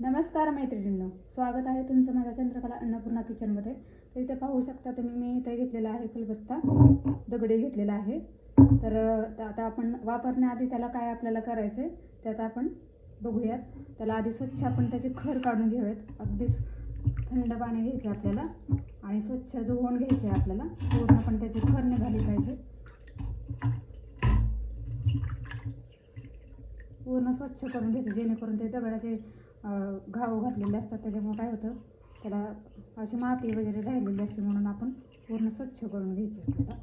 नमस्कार मैत्रिणींनो स्वागत आहे तुमचं माझ्या चंद्रकला अन्नपूर्णा किचनमध्ये. तर इथे पाहू शकता तुम्ही मी इथे घेतलेला आहे फुलबत्ता दगडी घेतलेला आहे. तर आता आपण वापरण्याआधी त्याला काय आपल्याला करायचं आहे त्यात आपण बघूयात. त्याला आधी स्वच्छ आपण त्याचे खर काढून घेऊयात. अगदी थंड पाणी घ्यायचं आपल्याला आणि स्वच्छ धुवून घ्यायचं आहे आपल्याला. पूर्ण आपण त्याची खर निघाली पाहिजे. पूर्ण स्वच्छ करून घ्यायचं जेणेकरून ते दगडाचे घाव घातलेले असतात त्याच्यामुळं काय होतं त्याला अशी माती वगैरे राहिलेली असते म्हणून आपण पूर्ण स्वच्छ करून घ्यायचे. आपल्याला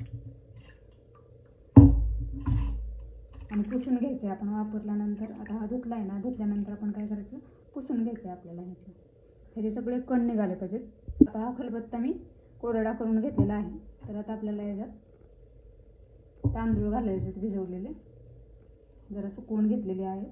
आणि पुसून घ्यायचे आपण वापरल्यानंतर आता हा धुतला आहे ना धुतल्यानंतर आपण काय करायचं पुसून घ्यायचं आहे आपल्याला ह्याचे ह्याचे सगळे कण निघाले पाहिजेत आता हा खलबत्ता मी कोरडा करून घेतलेला आहे. तर आता आपल्याला याच्यात तांदूळ घालायचे आहेत भिजवलेले. जरा सुकवून घेतलेले आहे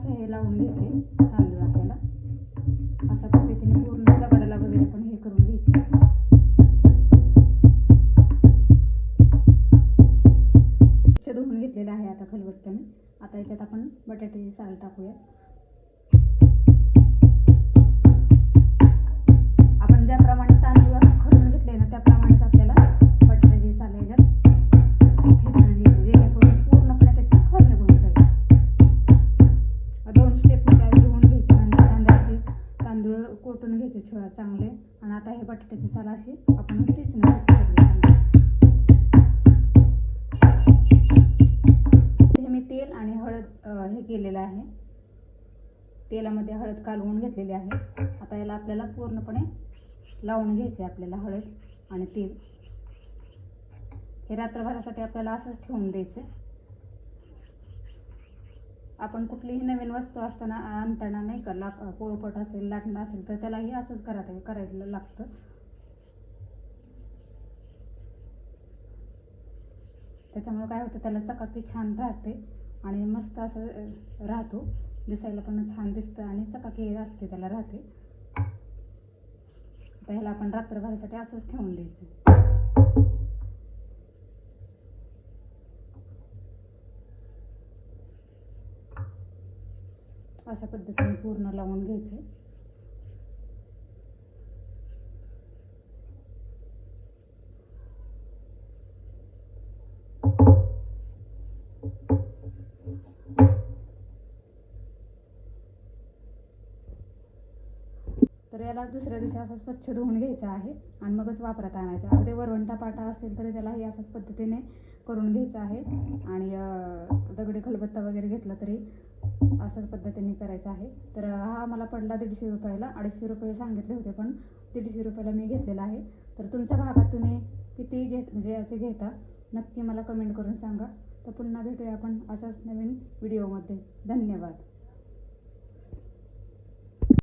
असं हे लावून घ्यायचे तांदूळ आपल्याला. अशा पद्धतीने पूर्ण दगडाला वगैरे पण हे करून घ्यायचे. धुवून घेतलेलं आहे आता खलबत्त्याने. आता याच्यात आपण बटाट्याची साल टाकूयात. कोटून चांगले आणि आता हे बटाट्याची साल अशी आपण हे मी तेल आणि हळद हे केलेलं आहे. तेलामध्ये हळद कालवून घेतलेली आहे. आता याला आपल्याला पूर्णपणे लावून घ्यायचे आपल्याला हळद आणि तेल. हे रात्रभरासाठी आपल्याला असंच ठेवून द्यायचं आपण कुठलीही नवीन वस्तू असताना आणताना नाही का लाक पोळपट असेल लाटणं असेल तर त्यालाही असंच करायचं करायला लागतं. त्याच्यामुळे काय होतं त्याला चकाकी छान राहते आणि मस्त असं राहतो. दिसायला पण छान दिसतं आणि चकाकी असते त्याला राहते. आता ह्याला आपण रात्रभरासाठी असंच ठेवून द्यायचं. अशा पद्धतीने पूर्ण लावून घ्यायचं तर याला दुसऱ्या दिवशी असं स्वच्छ धुवून घ्यायचं आहे आणि मगच वापरात आणायचं. अगदी वरवंटा पाटा असेल तर त्यालाही अशाच पद्धतीने करून घ्यायचं आहे. आणि दगडी खलबत्ता वगैरे घेतला तरी अशाच पद्धतीने करायचं आहे. तर हा मला पडला दीडशे रुपयाला. अडीचशे रुपये सांगितले होते पण दीडशे रुपयाला मी घेतलेला आहे. तर तुमच्या भागात तुम्ही किती घेत म्हणजे याचे घेता? नक्की मला कमेंट करून सांगा. तर पुन्हा भेटूया आपण अशाच नवीन व्हिडिओमध्ये धन्यवाद.